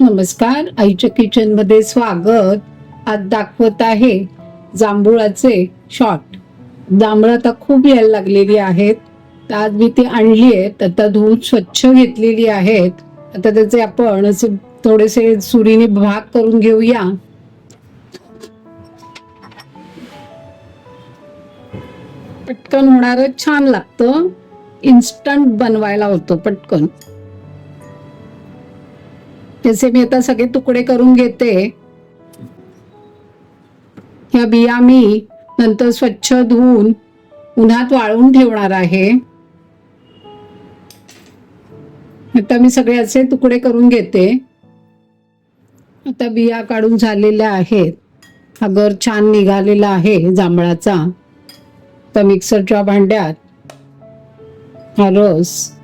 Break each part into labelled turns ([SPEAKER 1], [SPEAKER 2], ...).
[SPEAKER 1] नमस्कार आईच्या किचनमध्ये स्वागत. आज दाखवत आहे जांभुळाचे शॉट जांभळं आता खूप यायला लागलेली आहेत. तर आज मी ती आणली आहेत आता धुवून स्वच्छ घेतलेली आहेत. आता त्याचे आपण असे थोडेसे सुरीने भाग करून घेऊया. पटकन होणार छान लागतं. इन्स्टंट बनवायला होतं पटकन. त्याचे मी आता सगळे तुकडे करून घेते ह्या बिया मी नंतर स्वच्छ धुवून उन्हात वाळवून ठेवणार आहे. आता मी सगळे असे तुकडे करून घेते. आता बिया काढून झालेल्या आहेत. हा छान निघालेला आहे जांभळाचा. तर मिक्सरच्या भांड्यात हा रस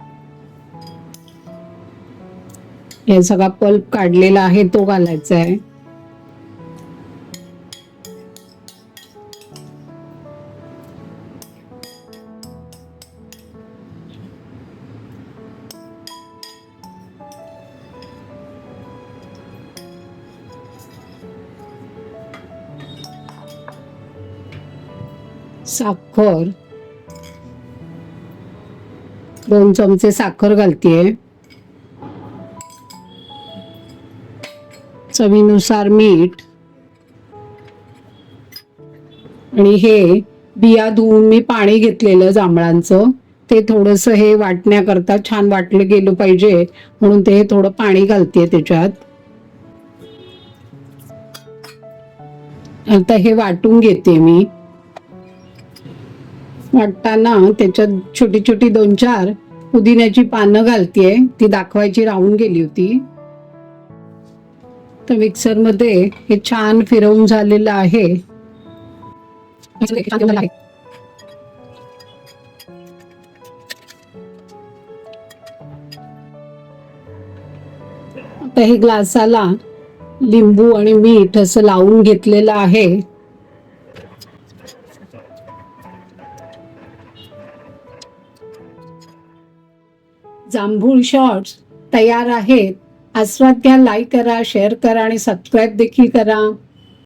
[SPEAKER 1] हे सगळा पल्प काढलेला आहे तो घालायचा आहे. साखर. दोन चमचे साखर घालतीये. चवीनुसार मीठ आणि हे बिया धुवून मी पाणी घेतलेलं जांभळांचं. ते थोडस हे वाटण्याकरता छान वाटलं गेलं पाहिजे म्हणून ते थोडं पाणी घालते त्याच्यात. आता हे वाटून घेते मी. वाटताना त्याच्यात छोटी छोटी दोन चार पुदिन्याची पानं घालतीये ती दाखवायची राहून गेली होती. तर मिक्सरमध्ये हे छान फिरवून झालेलं आहे. आता हे ग्लासाला लिंबू आणि मीठ असं लावून घेतलेलं आहे. जांभूळ शॉर्ट्स तयार आहेत. आस्वाद घ्या लाईक करा शेअर करा आणि सबस्क्राईब देखील करा.